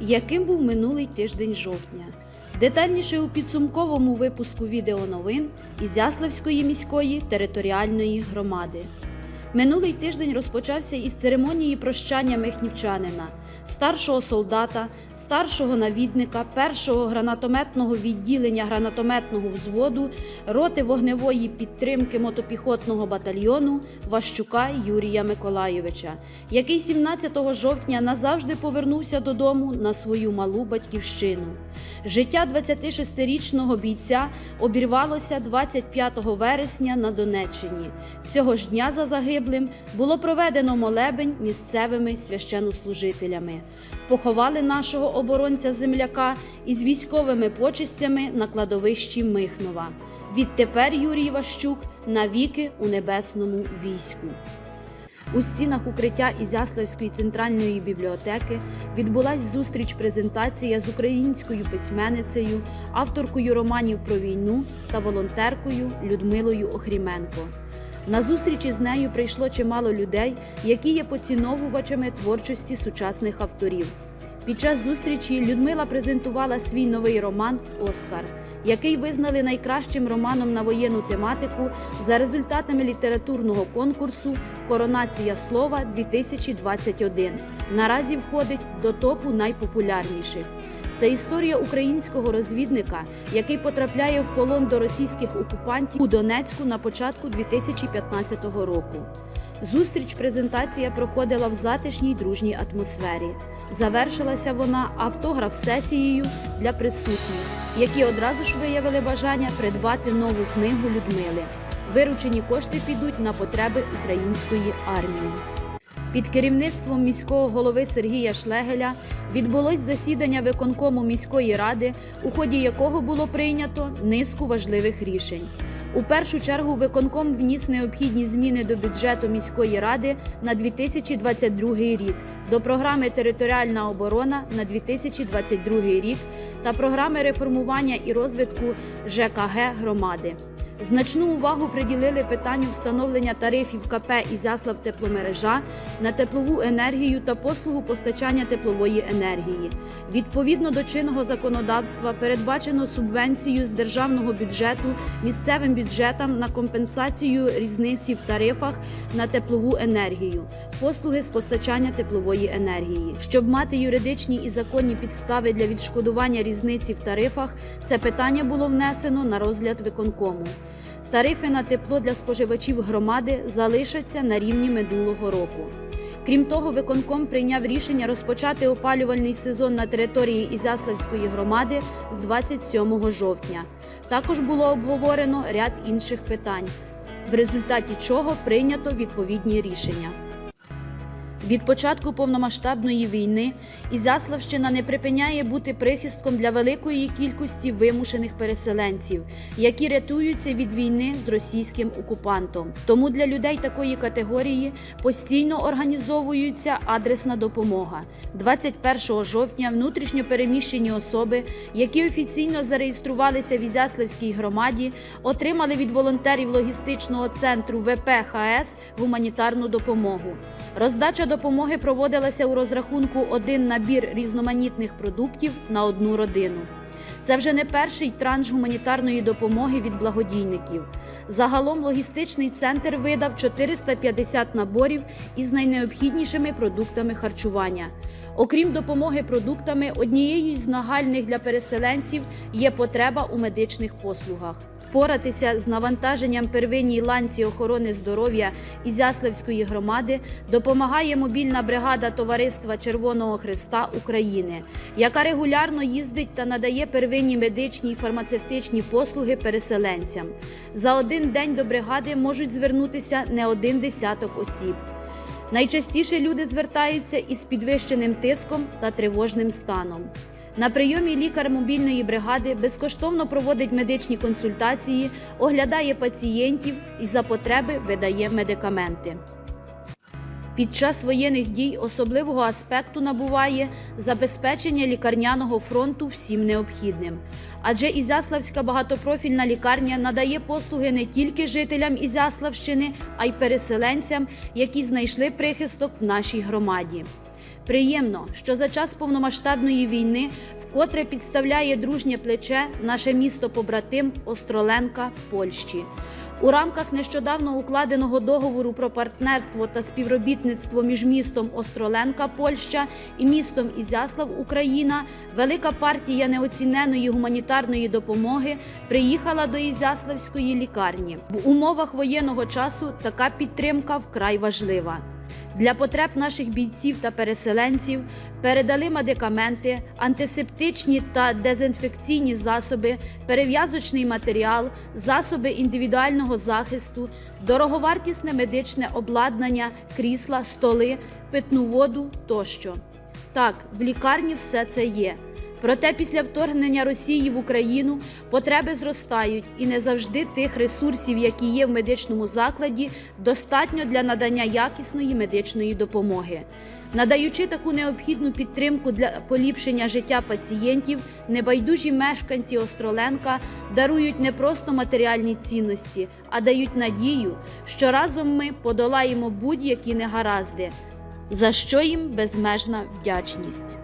яким був минулий тиждень жовтня. Детальніше у підсумковому випуску відеоновин Ізяславської міської територіальної громади. Минулий тиждень розпочався із церемонії прощання михнівчанина, старшого солдата, старшого навідника, першого гранатометного відділення гранатометного взводу, роти вогневої підтримки мотопіхотного батальйону Ващука Юрія Миколайовича, який 17 жовтня назавжди повернувся додому на свою малу батьківщину. Життя 26-річного бійця обірвалося 25 вересня на Донеччині. Цього ж дня за загиблим було проведено молебень місцевими священнослужителями. Поховали нашого оборонця земляка із військовими почестями на кладовищі Михнова. Відтепер Юрій Ващук навіки у небесному війську. У стінах укриття Ізяславської центральної бібліотеки відбулась зустріч-презентація з українською письменницею, авторкою романів про війну та волонтеркою Людмилою Охріменко. На зустрічі з нею прийшло чимало людей, які є поціновувачами творчості сучасних авторів. Під час зустрічі Людмила презентувала свій новий роман Оскар, який визнали найкращим романом на воєнну тематику за результатами літературного конкурсу Коронація слова 2021. Наразі входить до топу найпопулярніших. Це історія українського розвідника, який потрапляє в полон до російських окупантів у Донецьку на початку 2015 року. Зустріч презентація проходила в затишній дружній атмосфері. Завершилася вона автограф-сесією для присутніх, які одразу ж виявили бажання придбати нову книгу Людмили. Виручені кошти підуть на потреби української армії. Під керівництвом міського голови Сергія Шлегеля відбулось засідання виконкому міської ради, у ході якого було прийнято низку важливих рішень. У першу чергу виконком вніс необхідні зміни до бюджету міської ради на 2022 рік, до програми Територіальна оборона на 2022 рік та програми реформування і розвитку ЖКГ громади. Значну увагу приділили питанню встановлення тарифів КП «Ізяслав тепломережа на теплову енергію та послугу постачання теплової енергії. Відповідно до чинного законодавства передбачено субвенцію з державного бюджету місцевим бюджетам на компенсацію різниці в тарифах на теплову енергію, послуги з постачання теплової енергії. Щоб мати юридичні і законні підстави для відшкодування різниці в тарифах, це питання було внесено на розгляд виконкому. Тарифи на тепло для споживачів громади залишаться на рівні минулого року. Крім того, виконком прийняв рішення розпочати опалювальний сезон на території Ізяславської громади з 27 жовтня. Також було обговорено ряд інших питань, в результаті чого прийнято відповідні рішення. Від початку повномасштабної війни Ізяславщина не припиняє бути прихистком для великої кількості вимушених переселенців, які рятуються від війни з російським окупантом. Тому для людей такої категорії постійно організовується адресна допомога. 21 жовтня внутрішньо переміщені особи, які офіційно зареєструвалися в Ізяславській громаді, отримали від волонтерів логістичного центру ВПХС гуманітарну допомогу. Роздача допомоги проводилася у розрахунку один набір різноманітних продуктів на одну родину. Це вже не перший транш гуманітарної допомоги від благодійників. Загалом логістичний центр видав 450 наборів із найнеобхіднішими продуктами харчування. Окрім допомоги продуктами, однією з нагальних для переселенців є потреба у медичних послугах. Впоратися з навантаженням первинній ланці охорони здоров'я Ізяславської громади допомагає мобільна бригада Товариства Червоного Христа України, яка регулярно їздить та надає первинні медичні і фармацевтичні послуги переселенцям. За один день до бригади можуть звернутися не один десяток осіб. Найчастіше люди звертаються із підвищеним тиском та тривожним станом. На прийомі лікар мобільної бригади безкоштовно проводить медичні консультації, оглядає пацієнтів і за потреби видає медикаменти. Під час воєнних дій особливого аспекту набуває забезпечення лікарняного фронту всім необхідним. Адже Ізяславська багатопрофільна лікарня надає послуги не тільки жителям Ізяславщини, а й переселенцям, які знайшли прихисток в нашій громаді. Приємно, що за час повномасштабної війни вкотре підставляє дружнє плече наше місто побратим Остроленка Польщі. У рамках нещодавно укладеного договору про партнерство та співробітництво між містом Остроленка Польща і містом Ізяслав Україна велика партія неоціненої гуманітарної допомоги приїхала до Ізяславської лікарні. В умовах воєнного часу така підтримка вкрай важлива. Для потреб наших бійців та переселенців передали медикаменти, антисептичні та дезінфекційні засоби, перев'язочний матеріал, засоби індивідуального захисту, дороговартісне медичне обладнання, крісла, столи, питну воду тощо. Так, в лікарні все це є. Проте після вторгнення Росії в Україну потреби зростають, і не завжди тих ресурсів, які є в медичному закладі, достатньо для надання якісної медичної допомоги. Надаючи таку необхідну підтримку для поліпшення життя пацієнтів, небайдужі мешканці Остроленка дарують не просто матеріальні цінності, а дають надію, що разом ми подолаємо будь-які негаразди, за що їм безмежна вдячність.